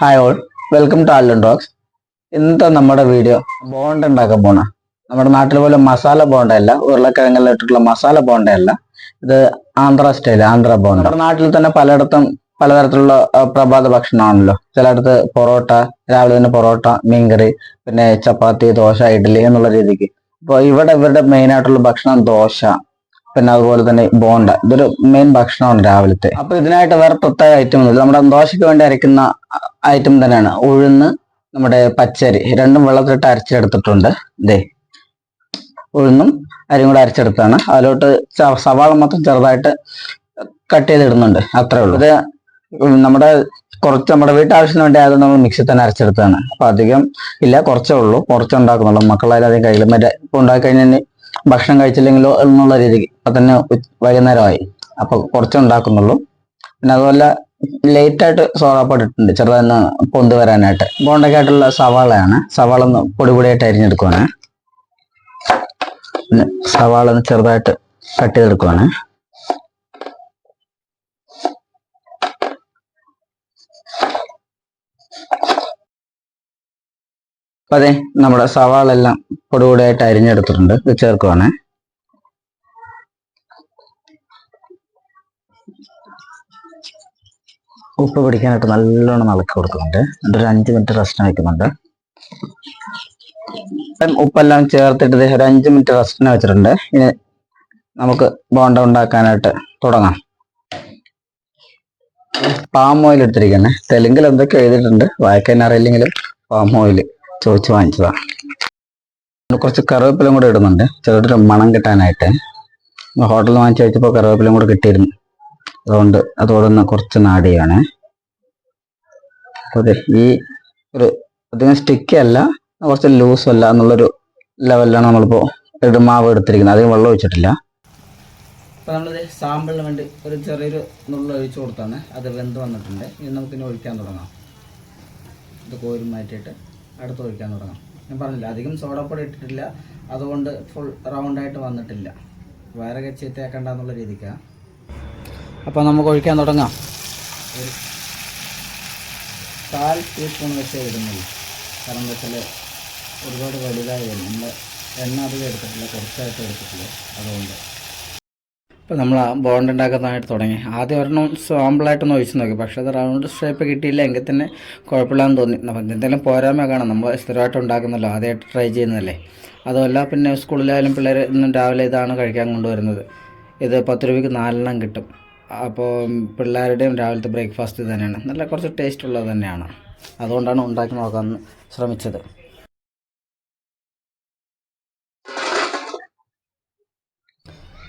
Hi all welcome to Alan docs ഇന്നത്തെ നമ്മുടെ video bonda ഉണ്ടാക്കാൻ പോണ. നമ്മുടെ നാട്ടിൽ പോലെ മസാല ബോണ്ട അല്ല ഉരുളക്കിഴങ്ങെല്ലാം ഇട്ടിട്ടുള്ള മസാല ബോണ്ട അല്ല. ഇത് ആന്ധ്ര സ്റ്റൈൽ ആന്ധ്ര ബോണ്ട. നമ്മുടെ നാട്ടിൽ തന്നെ പലയിടത്തും പലതരത്തിലുള്ള പ്രഭാത ഭക്ഷണമാണല്ലോ. ചിലയിടത്ത് പൊറോട്ട രാവിലെ തന്നെ പൊറോട്ട മീൻകറി പിന്നെ ചപ്പാത്തി ദോശ ഇഡ്ഡലി എന്നുള്ള രീതിക്ക്. അപ്പോൾ ഇവിടെ ഇവരുടെ മെയിൻ ആയിട്ടുള്ള ഭക്ഷണം ദോശ. പിന്നെ അതുപോലെ തന്നെ ബോണ്ട ഇതൊരു മെയിൻ ഭക്ഷണമാണ് രാവിലത്തെ. അപ്പൊ ഇതിനായിട്ട് വേറെ പ്രത്യേക ഐറ്റം ഒന്നുമില്ല. നമ്മുടെ ദോശയ്ക്ക് വേണ്ടി അരയ്ക്കുന്ന ഐറ്റം തന്നെയാണ്. ഉഴുന്ന് നമ്മുടെ പച്ചരി രണ്ടും വെള്ളത്തിലിട്ട് അരച്ചെടുത്തിട്ടുണ്ട്. ഇതേ ഉഴുന്നും അരിയും കൂടെ അരച്ചെടുത്താണ് അതിലോട്ട് സവാള മൊത്തം ചെറുതായിട്ട് കട്ട് ചെയ്തിടുന്നുണ്ട് അത്രേ ഉള്ളൂ. ഇത് നമ്മുടെ കുറച്ച് നമ്മുടെ വീട്ടാവശ്യത്തിന് വേണ്ടി ആയത് നമ്മൾ മിക്സി തന്നെ അരച്ചെടുത്താണ് അപ്പൊ അധികം ഇല്ല കുറച്ചേ ഉള്ളൂ. കുറച്ച് ഉണ്ടാക്കുന്നുള്ളൂ മക്കളായാലും അധികം കഴിയില്ല. മറ്റേ ഉണ്ടാക്കി കഴിഞ്ഞാൽ ഭക്ഷണം കഴിച്ചില്ലെങ്കിലോ എന്നുള്ള രീതിക്ക് ഇപ്പൊ തന്നെ വൈകുന്നേരമായി. അപ്പൊ കുറച്ചേ ഉണ്ടാക്കുന്നുള്ളൂ. പിന്നെ അതുപോലെ ലേറ്റ് ആയിട്ട് സോളപ്പെട്ടിട്ടുണ്ട് ചെറുതായി പൊന്ത് വരാനായിട്ട്. ബോണ്ടക്കായിട്ടുള്ള സവാളയാണ്. സവാള ഒന്ന് പൊടി പൊടിയായിട്ട് അരിഞ്ഞെടുക്കുവാണ്. സവാള ഒന്ന് ചെറുതായിട്ട് കട്ട് ചെയ്തെടുക്കുവാണ്. അപ്പൊ അതെ നമ്മുടെ സവാള എല്ലാം പൊടി പൊടിയായിട്ട് അരിഞ്ഞെടുത്തിട്ടുണ്ട്. ഇത് ചേർക്കുവാണ്. ഉപ്പ് പിടിക്കാനായിട്ട് നല്ലോണം ഇളക്കി കൊടുക്കുന്നുണ്ട്. എന്നിട്ട് ഒരു അഞ്ച് മിനിറ്റ് റെസ്റ്റിന് വെക്കുന്നുണ്ട്. ഉപ്പെല്ലാം ചേർത്തിട്ട് ഒരു അഞ്ച് മിനിറ്റ് റെസ്റ്റിന് വെച്ചിട്ടുണ്ട്. ഇനി നമുക്ക് ബോണ്ട ഉണ്ടാക്കാനായിട്ട് തുടങ്ങാം. പാം ഓയിൽ എടുത്തിരിക്കുന്നത് തെലുങ്കിൽ എന്തൊക്കെ എഴുതിയിട്ടുണ്ട്. വായിക്കാൻ അറിയില്ലെങ്കിലും പാം ഓയിൽ ചോദിച്ച് വാങ്ങിച്ചതാണ് കുറച്ച് കറിവേപ്പിലും കൂടെ ഇടുന്നുണ്ട്. ചെറുതൊരു മണം കിട്ടാനായിട്ട്. ഹോട്ടലിൽ വാങ്ങിച്ച് കഴിച്ചപ്പോൾ കറിവേപ്പിലും കൂടെ കിട്ടിയിരുന്നു. അതുകൊണ്ട് അതോടൊന്ന് കുറച്ച് നാടിയാണ് അതെ ഈ ഒരു അധികം സ്റ്റിക്കി അല്ല കുറച്ച് ലൂസും അല്ല എന്നുള്ളൊരു ലെവലിലാണ് നമ്മളിപ്പോൾ ഇടുമാവ് എടുത്തിരിക്കുന്നത്. അധികം വെള്ളം ഒഴിച്ചിട്ടില്ല. അപ്പോൾ നമ്മളിത് സാമ്പിളിന് വേണ്ടി ഒരു ചെറിയൊരു നുള്ള ഒഴിച്ചു കൊടുത്താണ്. അത് വെന്ത് വന്നിട്ടുണ്ട്. ഇനി നമുക്കിനി ഒഴിക്കാൻ തുടങ്ങാം. ഇത് കോരി മാറ്റിയിട്ട് അടുത്ത് ഒഴിക്കാൻ തുടങ്ങാം. ഞാൻ പറഞ്ഞില്ല അധികം സോഡപ്പൊടി ഇട്ടിട്ടില്ല. അതുകൊണ്ട് ഫുൾ റൗണ്ടായിട്ട് വന്നിട്ടില്ല. വയറൊക്കെ ചീത്തയാക്കണ്ട എന്നുള്ള രീതിക്കാണ് അപ്പോൾ നമുക്ക് ഒഴിക്കാൻ തുടങ്ങാം. ഒരു കാൽ ടീസ്പൂൺ വെച്ചേ ഇടുന്നുള്ളൂ കാരണം എന്താ വെച്ചാൽ ഒരുപാട് വലുതായി വരും. നമ്മൾ എണ്ണ അധികം എടുത്തിട്ടില്ല കുറച്ചായിട്ട് എടുത്തിട്ടില്ല. അതുകൊണ്ട് ഇപ്പോൾ നമ്മൾ ബോണ്ട് ഉണ്ടാക്കുന്നതായിട്ട് തുടങ്ങി. ആദ്യം ഒരെണ്ണം സാമ്പിളായിട്ടൊന്ന് ഒഴിച്ച് നോക്കി. പക്ഷേ അത് റൗണ്ട് ഷേപ്പ് കിട്ടിയില്ല. എങ്കിൽ തന്നെ കുഴപ്പമില്ലാന്ന് തോന്നി. അപ്പം എന്തെങ്കിലും പോരായ്മ കാണാം. നമ്മൾ സ്ഥിരമായിട്ട് ഉണ്ടാക്കുന്നല്ലോ. ആദ്യമായിട്ട് ട്രൈ ചെയ്യുന്നതല്ലേ. അതുമല്ല പിന്നെ സ്കൂളിലായാലും പിള്ളേർ ഇന്നും രാവിലെ ഇതാണ് കഴിക്കാൻ കൊണ്ടുവരുന്നത്. ഇത് പത്ത് രൂപയ്ക്ക് നാലെണ്ണം കിട്ടും. അപ്പോൾ പിള്ളേരുടെയും രാവിലത്തെ ബ്രേക്ക്ഫാസ്റ്റ് തന്നെയാണ്. നല്ല കുറച്ച് ടേസ്റ്റ് ഉള്ളത് തന്നെയാണ്. അതുകൊണ്ടാണ് ഉണ്ടാക്കി നോക്കാൻ ശ്രമിച്ചത്.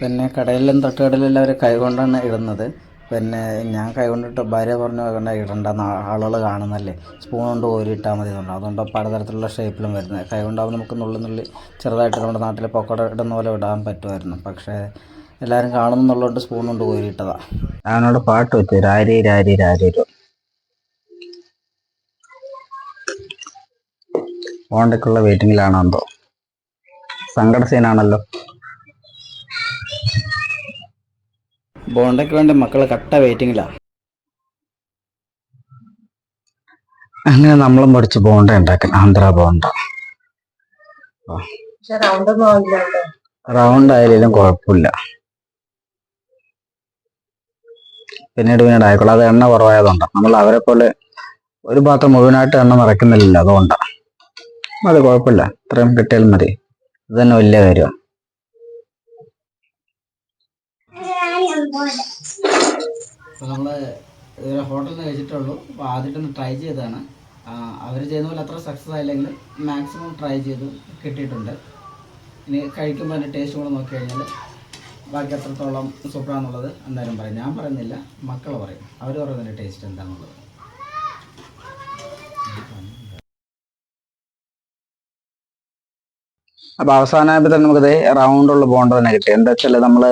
പിന്നെ കടയിലും തട്ടുകടയിലെല്ലാം അവർ കൈകൊണ്ടാണ് ഇടുന്നത്. പിന്നെ ഞാൻ കൈകൊണ്ടിട്ട് ഭാര്യ പറഞ്ഞു കൊണ്ട് ഇടണ്ട ആളുകൾ കാണുന്നല്ലേ. സ്പൂൺ കൊണ്ട് കോരിയിട്ടാൽ മതി എന്നുണ്ട് അതുകൊണ്ട് പലതരത്തിലുള്ള ഷേപ്പിലും വരുന്നത്. കൈകൊണ്ടാകുമ്പോൾ നമുക്ക് നുള്ളി നുള്ളി ചെറുതായിട്ട് നമ്മുടെ നാട്ടിൽ പൊക്കട ഇടുന്ന പോലെ ഇടാൻ പറ്റുമായിരുന്നു. പക്ഷേ എല്ലാവരും കാണുന്നുള്ളതുകൊണ്ട് സ്പൂൺ കൊണ്ട് കോരിയിട്ടതാ ഞാനോട് പാട്ട് വെച്ചു. രാരി രാരി രാരി ഓണ്ടയ്ക്കുള്ള വെയിറ്റിംഗിലാണോ എന്തോ സങ്കട സീനാണല്ലോ ബോണ്ടയ്ക്ക് വേണ്ടി മക്കളെ കട്ട വെയിറ്റിംഗില അങ്ങനെ നമ്മളും പഠിച്ച് ബോണ്ട ഉണ്ടാക്കാൻ ആന്ധ്ര ബോണ്ട. റൗണ്ട് ആയാലും കുഴപ്പമില്ല. പിന്നീട് പിന്നീട് ആയിക്കോളാം. അത് എണ്ണ കുറവായതുകൊണ്ടാണ് നമ്മൾ അവരെ പോലെ ഒരു പാത്രം മുഴുവനായിട്ട് എണ്ണ നിറയ്ക്കുന്നില്ല അതുകൊണ്ടാണ് അത് കുഴപ്പമില്ല. ഇത്രയും കിട്ടിയാലും മതി. ഇത് തന്നെ വലിയ കാര്യമാണ് നമ്മൾ ഹോട്ടലിൽ നിന്ന് കഴിച്ചിട്ടുള്ളൂ അപ്പോൾ ആദ്യമായിട്ടൊന്ന് ട്രൈ ചെയ്തതാണ്. അവർ ചെയ്യുന്ന പോലെ അത്ര സക്സസ് ആയില്ലെങ്കിൽ മാക്സിമം ട്രൈ ചെയ്ത്. കിട്ടിയിട്ടുണ്ട്. ഇനി കഴിക്കുമ്പോൾ അതിന്റെ ടേസ്റ്റ് കൂടെ നോക്കി കഴിഞ്ഞാൽ ബാക്കി എത്രത്തോളം സൂപ്പറാന്നുള്ളത് എന്തായാലും പറയും. ഞാൻ പറയുന്നില്ല. മക്കൾ പറയും. അവർ പറയുന്നതിന്റെ ടേസ്റ്റ് എന്താണെന്നുള്ളത് അപ്പൊ അവസാനമായപ്പോ തന്നെ നമുക്കത് റൗണ്ട് ഉള്ള ബോണ്ട തന്നെ കിട്ടി. എന്താ വെച്ചാൽ നമ്മൾ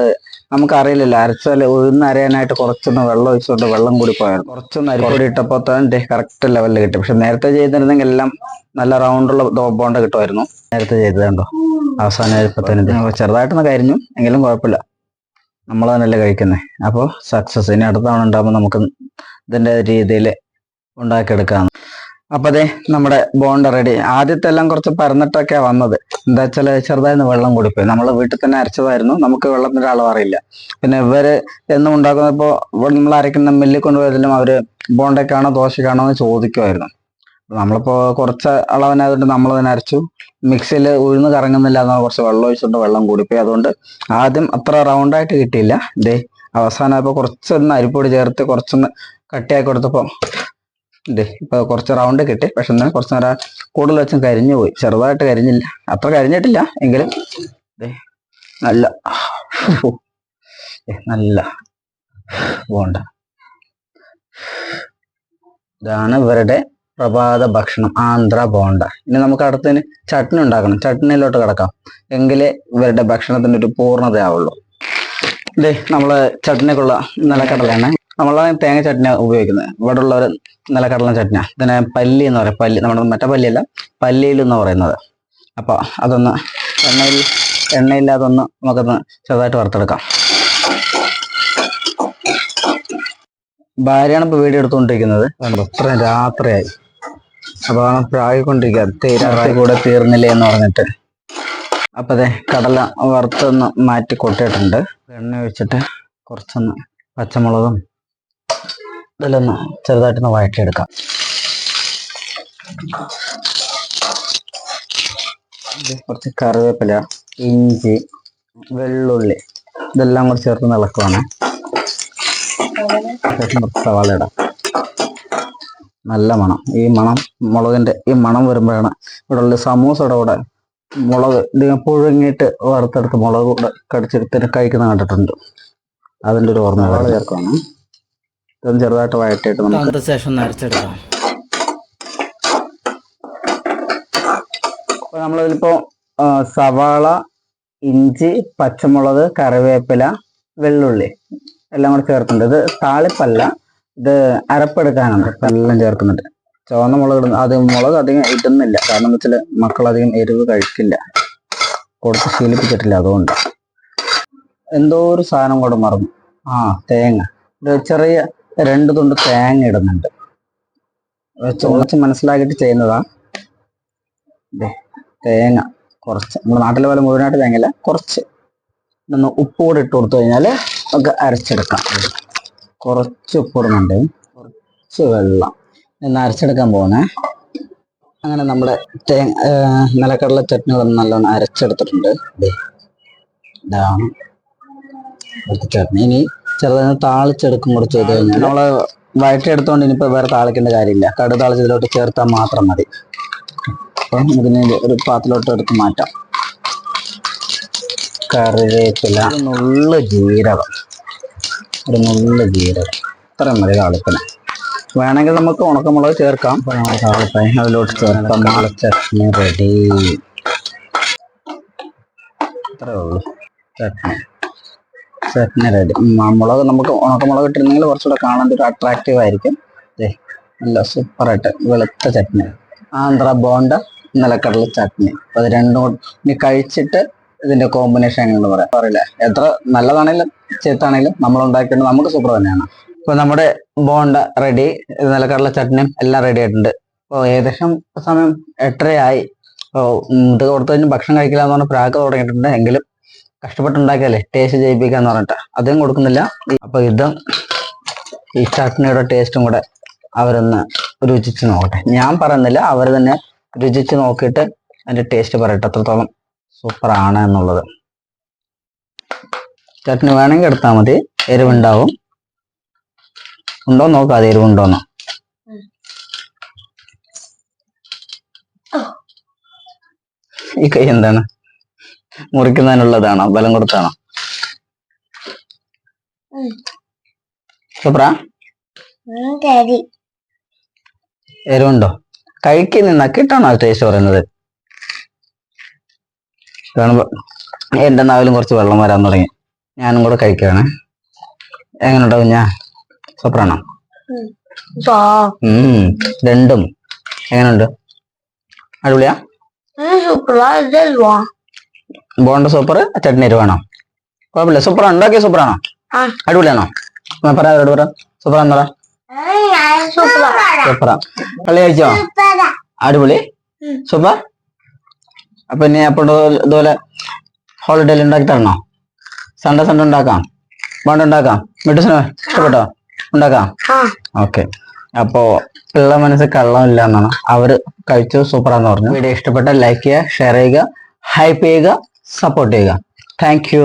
നമുക്കറിയില്ലല്ലോ അരച്ചാൽ ഒന്ന് അരയാനായിട്ട് കുറച്ചൊന്ന് വെള്ളം ഒഴിച്ചുകൊണ്ട് വെള്ളം കൂടി പോയായിരുന്നു കുറച്ചൊന്ന് കൂടി ഇട്ടപ്പോ തന്നെ കറക്റ്റ് ലെവലിൽ കിട്ടി. പക്ഷെ നേരത്തെ ചെയ്തിരുന്നെങ്കിൽ എല്ലാം നല്ല റൗണ്ടുള്ള ബോണ്ട കിട്ടുമായിരുന്നു. നേരത്തെ ചെയ്തതുണ്ടോ അവസാനം തന്നെ ചെറുതായിട്ടൊന്ന് കരിഞ്ഞു എങ്കിലും കുഴപ്പമില്ല. നമ്മൾ തന്നെയല്ലേ കഴിക്കുന്നത് അപ്പോൾ സക്സസ് ഇനി അടുത്ത തവണ ഉണ്ടാകുമ്പോൾ നമുക്ക് ഇതിന്റെ രീതിയിൽ ഉണ്ടാക്കിയെടുക്കാം അപ്പൊ അതെ നമ്മുടെ ബോണ്ട റെഡി ആദ്യത്തെ എല്ലാം കുറച്ച് പരന്നിട്ടൊക്കെയാ വന്നത്. എന്താ വെച്ചാൽ ചെറുതായിരുന്നു വെള്ളം കൊടുപ്പ്. നമ്മൾ വീട്ടിൽ തന്നെ അരച്ചതായിരുന്നു. നമുക്ക് വെള്ളത്തിന്റെ അളവ് അറിയില്ല പിന്നെ ഇവർ എന്നും ഉണ്ടാക്കുന്നപ്പോ നമ്മൾ അരക്കുന്ന മില്ലിൽ കൊണ്ടുപോയതിലും അവർ ബോണ്ടയ്ക്കാണോ ദോശക്കാണോ എന്ന് ചോദിക്കുമായിരുന്നു നമ്മളിപ്പോ കുറച്ച് അളവിനായതുകൊണ്ട് നമ്മൾ തന്നെ അരച്ചു. മിക്സിയിൽ ഉഴുന്ന് കറങ്ങുന്നില്ല എന്നാൽ കുറച്ച് വെള്ളം ഒഴിച്ചുകൊണ്ട് വെള്ളം കൂടിപ്പോയി അതുകൊണ്ട് ആദ്യം അത്ര റൗണ്ട് ആയിട്ട് കിട്ടിയില്ല. ദേ ഇപ്പൊ കുറച്ചൊന്ന് അരിപ്പൊടി ചേർത്ത് കുറച്ചൊന്ന് കട്ടിയാക്കി കൊടുത്തപ്പോൾ ദേ ഇപ്പൊ കുറച്ച് റൗണ്ട് കിട്ടി. പക്ഷെ എന്നാൽ കുറച്ച് നേരം കൂടുതൽ വെച്ചും കരിഞ്ഞു പോയി. ചെറുതായിട്ട് കരിഞ്ഞില്ല. അത്ര കരിഞ്ഞിട്ടില്ല എങ്കിലും നല്ല നല്ല പോണ്ട. ഇതാണ് ഇവരുടെ പ്രഭാത ഭക്ഷണം. ആന്ധ്ര ബോണ്ട ഇനി നമുക്ക് അടുത്തതിന് ചട്നി ഉണ്ടാക്കണം. ചട്നിയിലോട്ട് കിടക്കാം. എങ്കിലേ ഇവരുടെ ഭക്ഷണത്തിന് ഒരു പൂർണതയാവുള്ളൂ. ഇതേ നമ്മൾ ചട്നിക്കുള്ള നിലക്കടലയാണ് നമ്മൾ തേങ്ങ ചട്നി ഉപയോഗിക്കുന്നത് ഇവിടെ ഉള്ളവർ നിലക്കടല ചട്നി ഇതിനെ പല്ലി എന്ന് പറയും. പല്ലി നമ്മുടെ മറ്റേ പല്ലിയല്ല പല്ലിയിൽ എന്ന് പറയുന്നത്. അപ്പോൾ അതൊന്ന് എണ്ണയിൽ എണ്ണയില്ലാതൊന്ന് നമുക്കൊന്ന് ചെറുതായിട്ട് വറുത്തെടുക്കാം. ഭാര്യയാണ് ഇപ്പൊ വീഡിയോ എടുത്തുകൊണ്ടിരിക്കുന്നത്. കണ്ടോ ഇത്രയും രാത്രിയായി. അപ്പൊ ആണ് പ്രായിക്കൊണ്ടിരിക്കുക തീരാറായി കൂടെ തീർന്നില്ലേ എന്ന് പറഞ്ഞിട്ട്. അപ്പൊ അതെ കടല വറുത്തൊന്ന് മാറ്റി കൊട്ടിയിട്ടുണ്ട്. എണ്ണ ഒഴിച്ചിട്ട് കുറച്ചൊന്ന് പച്ചമുളകും ഇതിലൊന്ന് ചെറുതായിട്ടൊന്ന് വഴറ്റിയെടുക്കാം. കുറച്ച് കറിവേപ്പില ഇഞ്ചി വെള്ളുള്ളി ഇതെല്ലാം കൂടി ചേർത്ത് ഇളക്കുവാണ് ശേഷം കുറച്ച് സവാള ഇടാം. നല്ല മണം. ഈ മണം മുളകിന്റെ ഈ മണം വരുമ്പോഴാണ് ഇവിടെ ഉള്ള സമൂസയുടെ കൂടെ മുളക് പുഴുങ്ങിയിട്ട് വറുത്തെടുത്ത് മുളക് കൂടെ കടിച്ചെടുത്തിട്ട് കഴിക്കുന്ന കണ്ടിട്ടുണ്ട്. അതിന്റെ ഒരു ഓർമ്മ ചേർക്കുവാണ്. ഇതൊന്ന് ചെറുതായിട്ട് വഴറ്റിയിട്ട് നമുക്ക് ശേഷം നരച്ചെടുക്കാം അപ്പൊ നമ്മളിതിപ്പോ ആ, സവാള ഇഞ്ചി പച്ചമുളക് കറിവേപ്പില വെള്ളുള്ളി എല്ലാം കൂടെ ചേർക്കുന്നുണ്ട് ഇത് താളിപ്പല്ല ഇത് അരപ്പെടുക്കാനാണ് ഇപ്പൊ എല്ലാം ചേർക്കുന്നുണ്ട്. ചുവന്ന മുളക് ഇടുന്ന അത് മുളക് അധികം ഇടുന്നില്ല. കാരണം വെച്ചാൽ മക്കൾ അധികം എരിവ് കഴിക്കില്ല. കൊടുത്ത് ശീലിപ്പിച്ചിട്ടില്ല അതുകൊണ്ട്. എന്തോ ഒരു സാധനം കൂടെ മറന്നു. ആ തേങ്ങ. ഒരു ചെറിയ രണ്ട് തുണ്ട് തേങ്ങ ഇടുന്നുണ്ട്. കുറച്ച് മനസ്സിലാക്കിയിട്ട് ചെയ്യുന്നതാ. തേങ്ങ കുറച്ച്. നമ്മുടെ നാട്ടിലെ പോലെ മുഴുവനായിട്ട് തേങ്ങയില്ല. കുറച്ച്. ഒന്ന് ഉപ്പ് കൂടെ ഇട്ട് കൊടുത്തു കഴിഞ്ഞാൽ നമുക്ക് അരച്ചെടുക്കാം. കുറച്ച് ഉപ്പിടുന്നുണ്ട് കുറച്ച് വെള്ളം. ഇന്ന് അരച്ചെടുക്കാൻ പോകുന്നേ അങ്ങനെ നമ്മുടെ തേങ്ങ നിലക്കടല ചട്നികളൊന്നും നല്ലോണം അരച്ചെടുത്തിട്ടുണ്ട്. ഇതാണ് ചട്നി. ഇനി ചെറുതായി താളിച്ചെടുക്കും കുറച്ച് കഴിഞ്ഞാൽ നമ്മൾ വഴറ്റിയെടുത്തോണ്ട് ഇനിയിപ്പോ വേറെ താളിക്കേണ്ട കാര്യമില്ല. കടു താളിച്ചതിലോട്ട് ചേർത്താൽ മാത്രം മതി. അപ്പം ഇതിനെ ഒരു പാത്രത്തിലോട്ട് എടുത്ത് മാറ്റാം. കറിവേപ്പില. നുള്ള ജീരകം. ഒരു നുള്ള ജീരകം. ഇത്രയും മതി താളിപ്പന. വേണമെങ്കിൽ നമുക്ക് ഉണക്കമുളക് ചേർക്കാം. താളിപ്പായി. അതിലോട്ട് ചേർക്കാം. നാളെ ചട്നി റെഡി. ഇത്രേ ഉള്ളൂ. ചട്നി. ചട്നി റെഡി മുളക് നമുക്ക് ഉണക്കമുളക് ഇട്ടിരുന്നെങ്കിൽ കുറച്ചുകൂടെ കാണാൻ ഒരു അട്രാക്റ്റീവ് ആയിരിക്കും. നല്ല സൂപ്പറായിട്ട് വെളുത്ത ചട്നി. ആന്ധ്ര ബോണ്ട നിലക്കടല ചട്നി. അപ്പോൾ അത് രണ്ടും ഇനി കഴിച്ചിട്ട് ഇതിന്റെ കോമ്പിനേഷൻ എങ്ങനെയാണെന്ന് പറയാം. പറയില്ല? എത്ര നല്ലതാണെങ്കിലും ചെത്താണെങ്കിലും നമ്മൾ ഉണ്ടാക്കിയിട്ട് നമുക്ക് സൂപ്പർ തന്നെയാണ്. ഇപ്പൊ നമ്മുടെ ബോണ്ട റെഡി നിലക്കടല ചട്നിയും എല്ലാം റെഡി ആയിട്ടുണ്ട്. അപ്പോൾ ഏകദേശം സമയം എട്ടരയായി. അപ്പോൾ ഇത് കൊടുത്തു കഴിഞ്ഞ് ഭക്ഷണം കഴിക്കില്ല എന്ന് പറഞ്ഞാൽ പ്രാക്ക് തുടങ്ങിയിട്ടുണ്ട്. എങ്കിലും കഷ്ടപ്പെട്ടുണ്ടാക്കിയല്ലേ ടേസ്റ്റ് ജയിപ്പിക്കാന്ന് പറഞ്ഞിട്ട്. അതും കൊടുക്കുന്നില്ല. അപ്പൊ ഇതും ഈ ചട്നിയുടെ ടേസ്റ്റും കൂടെ അവരൊന്ന് രുചിച്ച് നോക്കട്ടെ. ഞാൻ പറയുന്നില്ല അവർ തന്നെ രുചിച്ച് നോക്കിയിട്ട് അതിന്റെ ടേസ്റ്റ് പറയട്ടെ. അത്രത്തോളം സൂപ്പർ ആണ് എന്നുള്ളത്. ചട്നി വേണമെങ്കിൽ എടുത്താൽ മതി. എരിവുണ്ടാവും. ഉണ്ടോ നോക്കാം എരിവുണ്ടോന്ന് ഈ കൈ എന്താണ്? മുറിക്കുന്നതിനുള്ളതാണോ ബലം കൊടുത്താണോ. കിട്ടണോ എരിവുണ്ടോ? കഴിക്കുന്ന നക്കിട്ടാണോ ടേസ്റ്റ് പറയുന്നത്? കാണുമ്പോ എന്റെ നാവിലും കുറച്ച് വെള്ളം വരാൻ തുടങ്ങി. ഞാനും കൂടെ കഴിക്കുകയാണ് എങ്ങനെയുണ്ടാവും ഞാൻ? സൂപ്പറാണോ പോ ഉം രണ്ടും. എങ്ങനെയുണ്ട്? അടിപൊളിയാ? സൂപ്പറാ ബോണ്ട സൂപ്പർ ചട്നി വേണോ? കുഴപ്പമില്ല. സൂപ്പർ ഉണ്ടാക്കിയ സൂപ്പറാണോ. അടിപൊളിയാണോ? ഞാൻ പറയാം അവരോട് പറ. സൂപ്പറാന്ന് പറ സൂപ്പറാ സൂപ്പറാ. കളി കഴിച്ചോ? അടിപൊളി. സൂപ്പർ. അപ്പൊ ഇനി അപ്പോൾ ഇതുപോലെ ഹോളിഡേയിൽ ഉണ്ടാക്കി തരണോ? സൺഡേ സൺഡേ ഉണ്ടാക്കാം. ബോണ്ട ഉണ്ടാക്കാം. മിട്ടുസിന് ഇഷ്ടപ്പെട്ടോ? ഉണ്ടാക്കാം? ഓക്കെ. അപ്പോ ഉള്ള മനസ്സിൽ കള്ളമില്ല എന്നാണ്. അവർ കഴിച്ചു സൂപ്പറാന്ന് പറഞ്ഞു. വീഡിയോ ഇഷ്ടപ്പെട്ട ലൈക്ക് ചെയ്യുക ഷെയർ ചെയ്യുക ഹൈപ്പ് ചെയ്യുക. सपोर्ट देगा। Thank you